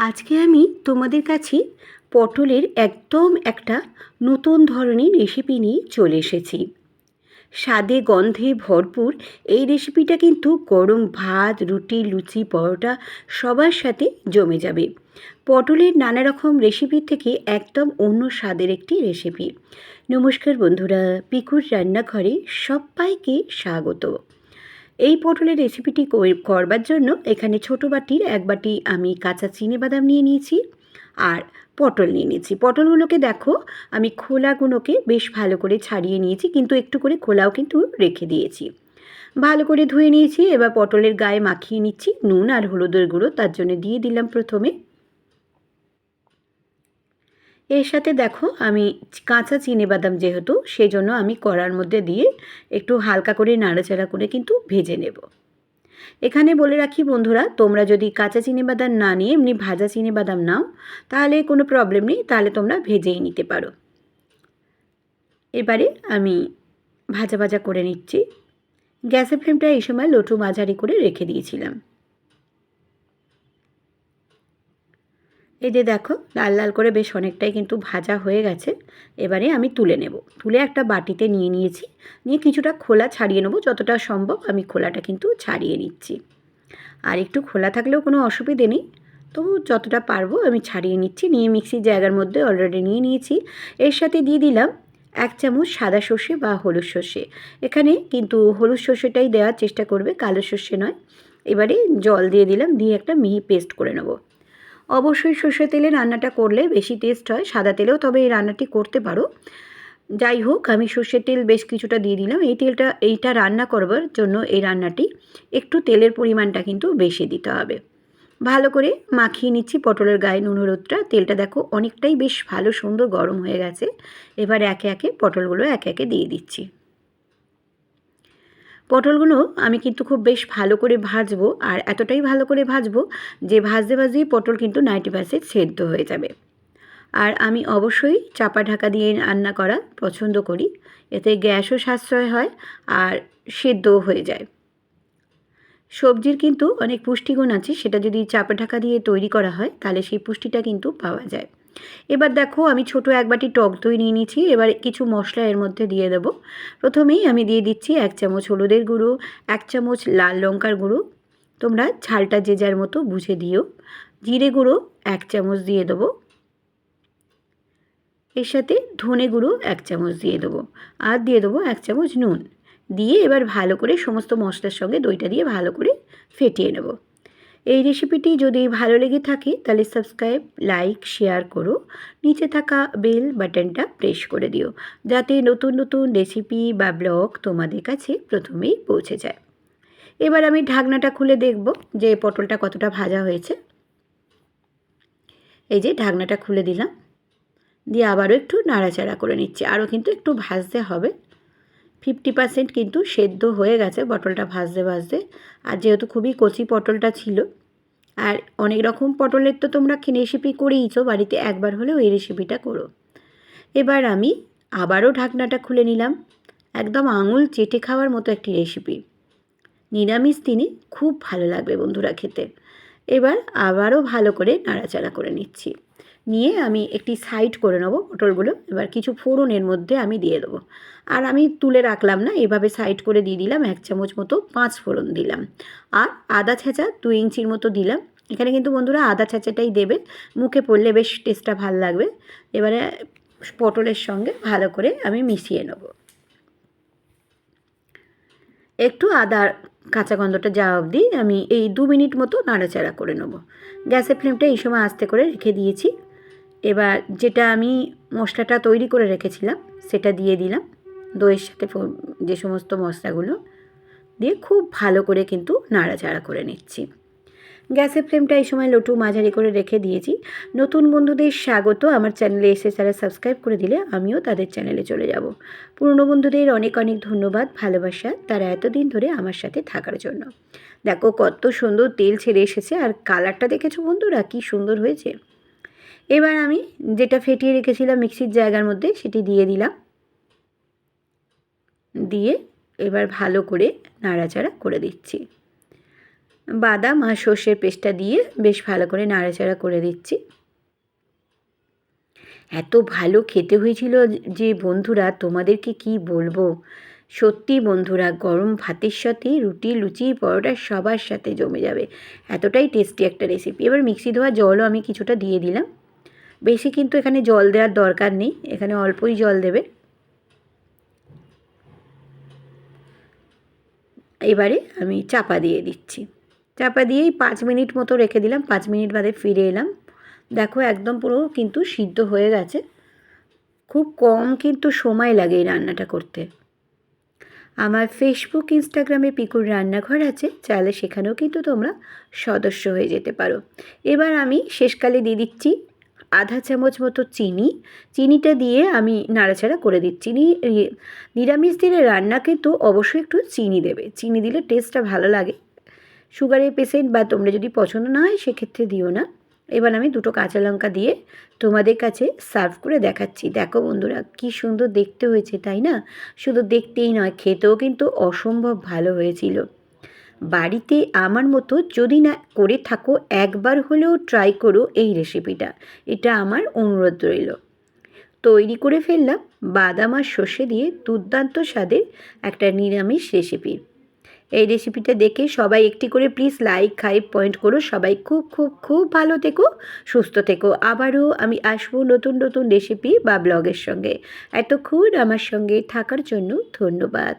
আজকে আমি তোমাদের কাছে পটলের একদম একটা নতুন ধরনের রেসিপি নিয়ে চলে এসেছি। স্বাদে, গন্ধে ভরপুর এই রেসিপিটা কিন্তু গরম ভাত, রুটি, লুচি, পরোটা সবার সাথে জমে যাবে। পটলের নানা রকম রেসিপির থেকে একদম অন্য স্বাদের একটি রেসিপি নমস্কার বন্ধুরা, পিকুর রান্নাঘরে সবাইকে স্বাগত। এই পটলের রেসিপিটি কর- করবার জন্য এখানে ছোটো বাটির এক বাটি আমি কাঁচা চিনে বাদাম নিয়ে নিয়েছি আর পটল নিয়ে নিয়েছি। পটলগুলোকে দেখো, আমি খোলাগুলোকে বেশ ভালো করে ছাড়িয়ে নিয়েছি, কিন্তু একটু করে খোলাও কিন্তু রেখে দিয়েছি। ভালো করে ধুয়ে নিয়েছি, এবার পটলের গায়ে মাখিয়ে নিচ্ছি, নুন আর হলুদের গুঁড়ো, তার জন্য দিয়ে দিলাম প্রথমে এর সাথে দেখো, আমি কাঁচা চিনে বাদাম যেহেতু সেই জন্য আমি কড়ার মধ্যে দিয়ে একটু হালকা করে নাড়াচাড়া করে কিন্তু ভেজে নেব। এখানে বলে রাখি বন্ধুরা, তোমরা যদি কাঁচা চিনি বাদাম না নিয়ে এমনি ভাজা চিনি বাদাম নাও, তাহলে কোনো প্রবলেম নেই, তাহলে তোমরা ভেজেই নিতে পারো। এবারে আমি ভাজা ভাজা করে নিচ্ছি। গ্যাসের ফ্লেমটা এই সময় লোটু মাঝারি করে রেখে দিয়েছিলাম। এই যে দেখো, লাল লাল করে বেশ অনেকটাই কিন্তু ভাজা হয়ে গেছে। এবারে আমি তুলে নেব। তুলে একটা বাটিতে নিয়ে নিয়েছি। নিয়ে কিছুটা খোলা ছাড়িয়ে নেব। যতটা সম্ভব আমি খোলাটা কিন্তু ছাড়িয়ে নিচ্ছি। আর একটু খোলা থাকলেও কোনো অসুবিধে নেই। তবু যতটা পারব আমি ছাড়িয়ে নিচ্ছি। নিয়ে মিক্সির জায়গার মধ্যে অলরেডি নিয়ে নিয়েছি। এর সাথে দিয়ে দিলাম এক চামচ সাদা সর্ষে বা হলুদ সর্ষে। এখানে কিন্তু হলুদ সর্ষেটাই দেওয়ার চেষ্টা করবে, কালো সর্ষে নয়। এবারে জল দিয়ে দিলাম, দিয়ে একটা মিহি পেস্ট করে নেব। অবশ্যই সর্ষে তেলে রান্নাটা করলে বেশি টেস্ট হয়। সাদা তেলেও তবে এই রান্নাটি করতে পারো। যাই হোক, আমি সর্ষের তেল বেশ কিছুটা দিয়ে দিলাম। এই তেলটা, এইটা রান্না করবার জন্য এই রান্নাটি একটু তেলের পরিমাণটা কিন্তু বেশি দিতে হবে। ভালো করে মাখিয়ে নিচ্ছি পটলের গায়ে নুন, হলুদটা। তেলটা দেখো অনেকটাই বেশ ভালো, সুন্দর গরম হয়ে গেছে। এবার একে একে পটলগুলো একে একে দিয়ে দিচ্ছি। পটলগুলো আমি কিন্তু খুব বেশ ভালো করে ভাজবো আর এতটাই ভালো করে ভাজবো যে ভাজতে ভাজতেই পটল কিন্তু নাইনটি পার্সেন্ট সেদ্ধ হয়ে যাবে। আর আমি অবশ্যই চাপা ঢাকা দিয়ে রান্না করা পছন্দ করি। এতে গ্যাসও সাশ্রয় হয় আর সেদ্ধও হয়ে যায়। সবজির কিন্তু অনেক পুষ্টিগুণ আছে, সেটা যদি চাপা ঢাকা দিয়ে তৈরি করা হয় তাহলে সেই পুষ্টিটা কিন্তু পাওয়া যায়। এবার দেখো আমি ছোট এক বাটি টক দই নিয়ে নিয়েছি, এবার কিছু মশলা এর মধ্যে দিয়ে দেব। প্রথমেই আমি দিয়ে দিচ্ছি এক চামচ হলুদের গুঁড়ো, এক চামচ লাল লঙ্কার গুঁড়ো। তোমরা ঝালটা যে যার মতো বুঝে দিও। জিরে গুঁড়ো এক চামচ দিয়ে দেবো। এর সাথে ধনে গুঁড়ো এক চামচ দিয়ে দেবো। আর দিয়ে দেবো এক চামচ নুন। দিয়ে এবার ভালো করে সমস্ত মশলার সঙ্গে দইটা দিয়ে ভালো করে ফেটিয়ে নেব। এই রেসিপিটি যদি ভালো লেগে থাকে, তাহলে সাবস্ক্রাইব লাইক শেয়ার করো। নিচে থাকা বেল বাটনটা প্রেস করে দিও, যাতে নতুন নতুন রেসিপি বা ব্লগ তোমাদের কাছে প্রথমেই পৌঁছে যায়। এবার আমি ঢাকনাটা খুলে দেখব যে পটলটা কতটা ভাজা হয়েছে। এই যে ঢাকনাটা খুলে দিলাম। দিয়ে আবারও একটু নাড়াচাড়া করে নিচ্ছি। আরও কিন্তু একটু ভাজতে হবে। ফিফটি পার্সেন্ট কিন্তু সেদ্ধ হয়ে গেছে পটলটা ভাজতে ভাজতে। আর যেহেতু খুবই কচি পটলটা ছিল, আর অনেক রকম পটলের তো তোমরা রেসিপি করেইছো, বাড়িতে একবার হলেও এই রেসিপিটা করো। এবার আমি আবারও ঢাকনাটা খুলে নিলাম, একদম আঙুল চেটে খাওয়ার মতো একটি রেসিপি নিরামিষ দিনে খুব ভালো লাগবে বন্ধুরা খেতে। এবার আবারও ভালো করে নাড়াচাড়া করে নিচ্ছি। নিয়ে আমি একটি সাইড করে নেব পটলগুলো। এবার কিছু ফোড়নের মধ্যে আমি দিয়ে দেবো। আর আমি তুলে রাখলাম না, এভাবে সাইড করে দিয়ে দিলাম, এক চামচ মতো পাঁচ ফোড়ন দিলাম। আর আদা ছেঁচা দু ইঞ্চির মতো দিলাম। এখানে কিন্তু বন্ধুরা আদা ছেঁচাটাই দেবে, মুখে পড়লে বেশ টেস্টটা ভালো লাগবে। এবারে পটলের সঙ্গে ভালো করে আমি মিশিয়ে নেব। একটু আদার কাঁচা গন্ধটা যাওয়া অবধি আমি এই দু মিনিট মতো নাড়াচাড়া করে নেব। গ্যাসের ফ্লেমটা এই সময় আস্তে করে রেখে দিয়েছি। এবার যেটা আমি মশলাটা তৈরি করে রেখেছিলাম, সেটা দিয়ে দিলাম। দইয়ের সাথে যে সমস্ত মশলাগুলো দিয়ে খুব ভালো করে কিন্তু নাড়াচাড়া করে নিচ্ছি। গ্যাসের ফ্লেমটা এই সময় লটু মাঝারি করে রেখে দিয়েছি। নতুন বন্ধুদের স্বাগত। আমার চ্যানেলে এসে তারা সাবস্ক্রাইব করে দিলে আমিও তাদের চ্যানেলে চলে যাব। পুরনো বন্ধুদের অনেক অনেক ধন্যবাদ, ভালোবাসা। তারা এতদিন ধরে আমার সাথে থাকার জন্য। দেখো কত সুন্দর তেল ছেড়ে এসেছে। আর কালারটা দেখেছ বন্ধুরা? কি সুন্দর হয়েছে। এবার আমি যেটা ফেটিয়ে রেখেছিলাম মিক্সির জায়গার মধ্যে সেটি দিয়ে দিলাম। দিয়ে এবার ভালো করে নাড়াচাড়া করে দিচ্ছি। বাদাম আর সর্ষের পেস্টটা দিয়ে বেশ ভালো করে নাড়াচাড়া করে দিচ্ছি। এত ভালো খেতে হয়েছিল যে বন্ধুরা, তোমাদেরকে কি বলব? সত্যি বন্ধুরা, গরম ভাতের সাথে রুটি, লুচি, পরোটা সবার সাথে জমে যাবে। এতটাই টেস্টি একটা রেসিপি এবার মিক্সি ধোয়া জলও আমি কিছুটা দিয়ে দিলাম। বেশি কিন্তু এখানে জল দেওয়ার দরকার নেই, এখানে অল্পই জল দেবে। এবারে আমি চাপা দিয়ে দিচ্ছি। চাপা দিয়েই পাঁচ মিনিট মতো রেখে দিলাম, পাঁচ মিনিট বাদে ফিরে এলাম। দেখো একদম পুরো কিন্তু সিদ্ধ হয়ে গেছে। খুব কম কিন্তু সময় লাগে এই রান্নাটা করতে। আমার ফেসবুক ইনস্টাগ্রামে পিকুর রান্নাঘর আছে, চাইলে সেখানেও কিন্তু তোমরা সদস্য হয়ে যেতে পারো। এবার আমি শেষকালে দিয়ে দিচ্ছি আধা চামচ মতো চিনি। চিনিটা দিয়ে আমি নাড়াচাড়া করে দিচ্ছি। চিনি নিরামিষ দিলে রান্না কিন্তু অবশ্যই একটু চিনি দেবে। চিনি দিলে টেস্টটা ভালো লাগে। সুগারের পেশেন্ট বা তোমরা যদি পছন্দ না হয়, সেক্ষেত্রে দিও না। এবার আমি দুটো কাঁচা লঙ্কা দিয়ে তোমাদের কাছে সার্ভ করে দেখাচ্ছি। দেখো বন্ধুরা, কি সুন্দর দেখতে হয়েছে, তাই না? শুধু দেখতেই নয়, খেতেও কিন্তু অসম্ভব ভালো হয়েছিল। বাড়িতে আমার মতো যদি না করে থাকো, একবার হলেও ট্রাই করো এই রেসিপিটা এটা আমার অনুরোধ রইল। তৈরি করে ফেললাম বাদাম আর সর্ষে দিয়ে দুর্দান্ত স্বাদের একটা নিরামিষ রেসিপি এই রেসিপিটা দেখে সবাই একটি করে প্লিজ লাইক খাইভ পয়েন্ট করো। সবাই খুব খুব খুব ভালো থেকো, সুস্থ থেকো। আবারও আমি আসব নতুন নতুন রেসিপি বা ব্লগের সঙ্গে। এতক্ষণ আমার সঙ্গে থাকার জন্য ধন্যবাদ।